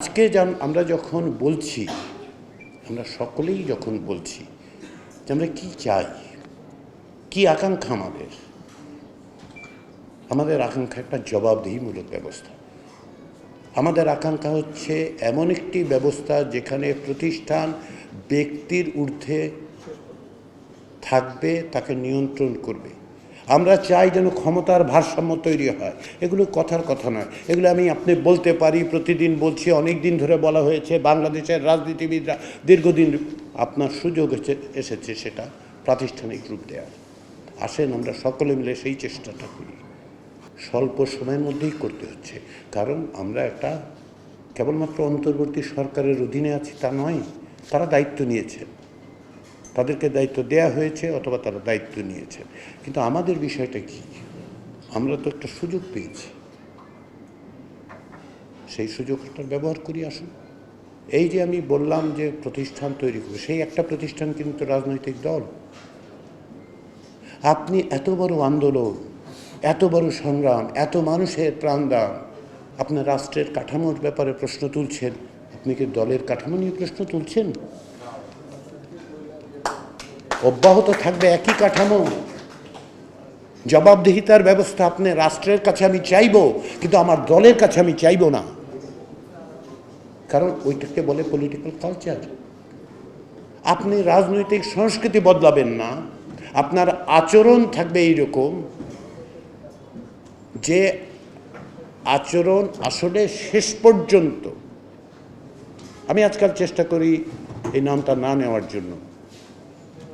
আজকে যান আমরা যখন বলছি, আমরা সকলেই যখন বলছি যে আমরা কী চাই, কি আকাঙ্ক্ষা আমাদের আমাদের আকাঙ্ক্ষা একটা জবাবদিহিমূলক ব্যবস্থা। আমাদের আকাঙ্ক্ষা হচ্ছে এমন একটি ব্যবস্থা যেখানে প্রতিষ্ঠান ব্যক্তির ঊর্ধ্বে থাকবে, তাকে নিয়ন্ত্রণ করবে। আমরা চাই যেন ক্ষমতার ভারসাম্য তৈরি হয়। এগুলো কথার কথা নয়। এগুলো আমি আপনি বলতে পারি, প্রতিদিন বলছি, অনেক দিন ধরে বলা হয়েছে, বাংলাদেশের রাজনীতিবিদরা দীর্ঘদিন আপনার সুযোগ এসে- এসেছে সেটা প্রাতিষ্ঠানিক রূপ দেওয়ার আসেন আমরা সকলে মিলে সেই চেষ্টাটা করি। স্বল্প সময়ের মধ্যেই করতে হচ্ছে। কারণ আমরা একটা কেবলমাত্র অন্তর্বর্তী সরকারের অধীনে আছি তা নয়, তারা দায়িত্ব নিয়েছেন তাদেরকে দায়িত্ব দেয়া হয়েছে অথবা তারা দায়িত্ব নিয়েছে। কিন্তু আমাদের বিষয়টা কি? আমরা তো একটা সুযোগ পেয়েছি। সেই সুযোগটার ব্যবহার করি, আসুন। এই যে আমি বললাম যে প্রতিষ্ঠান তৈরি করবে, সেই একটা প্রতিষ্ঠান কিন্তু রাজনৈতিক দল? আপনি এত বড় আন্দোলন, এত বড় সংগ্রাম, এত মানুষের প্রাণদান আপনার রাষ্ট্রের কাঠামোর ব্যাপারে প্রশ্ন তুলছেন, আপনি কি দলের কাঠামো নিয়ে প্রশ্ন তুলছেন? অব্যাহত থাকবে একই কাঠামো। জবাবদিহিতার ব্যবস্থা আপনি রাষ্ট্রের কাছে আমি চাইব, কিন্তু আমার দলের কাছে আমি চাইব না। কারণ ওইটাকে বলে পলিটিক্যাল কালচার আপনি রাজনৈতিক সংস্কৃতি বদলাবেন না। আপনার আচরণ থাকবে এইরকম যে আচরণ আসলে শেষ পর্যন্ত। আমি আজকাল চেষ্টা করি এই নামটা না নেওয়ার জন্য।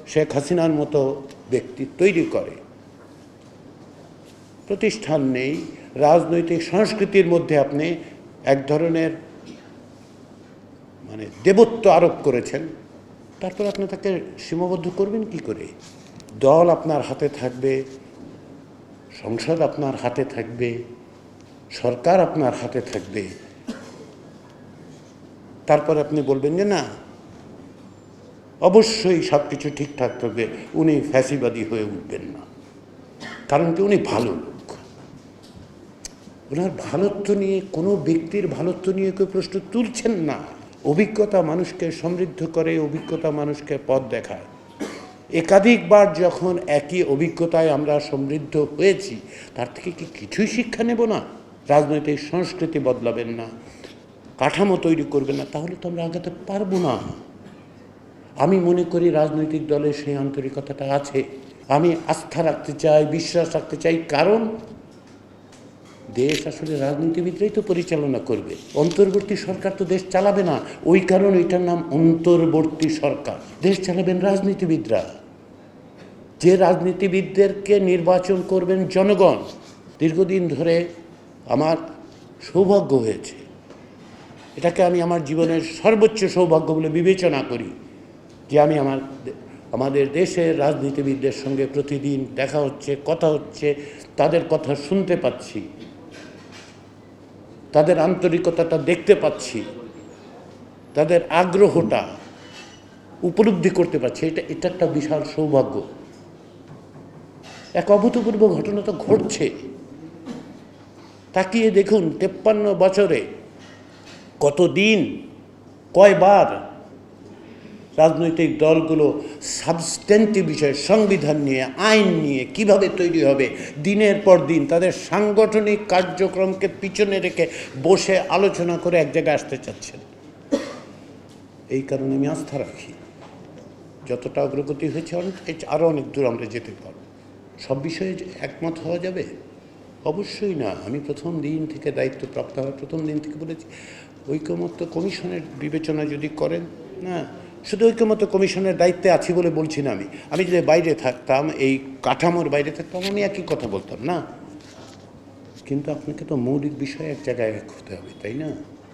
শেখ হাসিনার মতো ব্যক্তি তৈরি করে। প্রতিষ্ঠান নেই, রাজনৈতিক সংস্কৃতির মধ্যে আপনি এক ধরনের মানে দেবত্ব আরোপ করেছেন, তারপর আপনি তাকে সীমাবদ্ধ করবেন কি করে? দল আপনার হাতে থাকবে, সংসদ আপনার হাতে থাকবে, সরকার আপনার হাতে থাকবে। তারপর আপনি বলবেন যে না অবশ্যই সব কিছু ঠিকঠাক থাকবে উনি ফ্যাসিবাদী হয়ে উঠবেন না। কারণ কি? উনি ভালো লোক। ওনার ভালোত্ব নিয়ে, কোনো ব্যক্তির ভালোত্ব নিয়ে কেউ প্রশ্ন তুলছেন না। অভিজ্ঞতা মানুষকে সমৃদ্ধ করে, অভিজ্ঞতা মানুষকে পথ দেখায়। একাধিকবার যখন একই অভিজ্ঞতায় আমরা সমৃদ্ধ হয়েছি, তার থেকে কি কিছুই শিক্ষা নেব না? রাজনৈতিক সংস্কৃতি বদলাবেন না। কাঠামো তৈরি করবেন না। তাহলে তো আমরা আগাতে পারব না। আমি মনে করি রাজনৈতিক দলের সেই আন্তরিকতাটা আছে। আমি আস্থা রাখতে চাই, বিশ্বাস রাখতে চাই, কারণ দেশ আসলে রাজনীতিবিদরাই তো পরিচালনা করবে। অন্তর্বর্তী সরকার তো দেশ চালাবে না। ওই কারণ ওইটার নাম অন্তর্বর্তী সরকার। দেশ চালাবেন রাজনীতিবিদরা। যে রাজনীতিবিদদেরকে নির্বাচন করবেন জনগণ, দীর্ঘদিন ধরে আমার সৌভাগ্য হয়েছে। এটাকে আমি আমার জীবনের সর্বোচ্চ সৌভাগ্য বলে বিবেচনা করি। যে আমি আমার আমাদের দেশের রাজনীতিবিদদের সঙ্গে প্রতিদিন দেখা হচ্ছে, কথা হচ্ছে, তাদের কথা শুনতে পাচ্ছি। তাদের আন্তরিকতাটা দেখতে পাচ্ছি। তাদের আগ্রহটা উপলব্ধি করতে পারছি। এটা এটা একটা বিশাল সৌভাগ্য। এক অভূতপূর্ব ঘটনা তো ঘটছে। তাকিয়ে দেখুন, তেপ্পান্ন বছরে কতদিন, কয়বার রাজনৈতিক দলগুলো সাবস্টেন্টিভ বিষয়ে সংবিধান নিয়ে, আইন নিয়ে কীভাবে তৈরি হবে, দিনের পর দিন তাদের সাংগঠনিক কার্যক্রমকে পিছনে রেখে বসে আলোচনা করে এক জায়গায় আসতে চাচ্ছেন। এই কারণে আমি আস্থা রাখি। যতটা অগ্রগতি হয়েছে অনেক আরও অনেক দূর আমরা যেতে পারব। সব বিষয়ে একমত হওয়া যাবে? অবশ্যই না। আমি প্রথম দিন থেকে দায়িত্ব প্রাপ্ত হওয়ার প্রথম দিন থেকে বলেছি, ঐকমত্য কমিশনের বিবেচনা যদি করেন, না শুধু ঐক্যমত কমিশনের দায়িত্বে আছি বলে বলছি না আমি। আমি যদি বাইরে থাকতাম, এই কাঠামোর বাইরে থাকতাম, আমি একই কথা বলতাম, না? কিন্তু আপনাকে তো মৌলিক বিষয়ে এক জায়গায় হতে হবে, তাই না?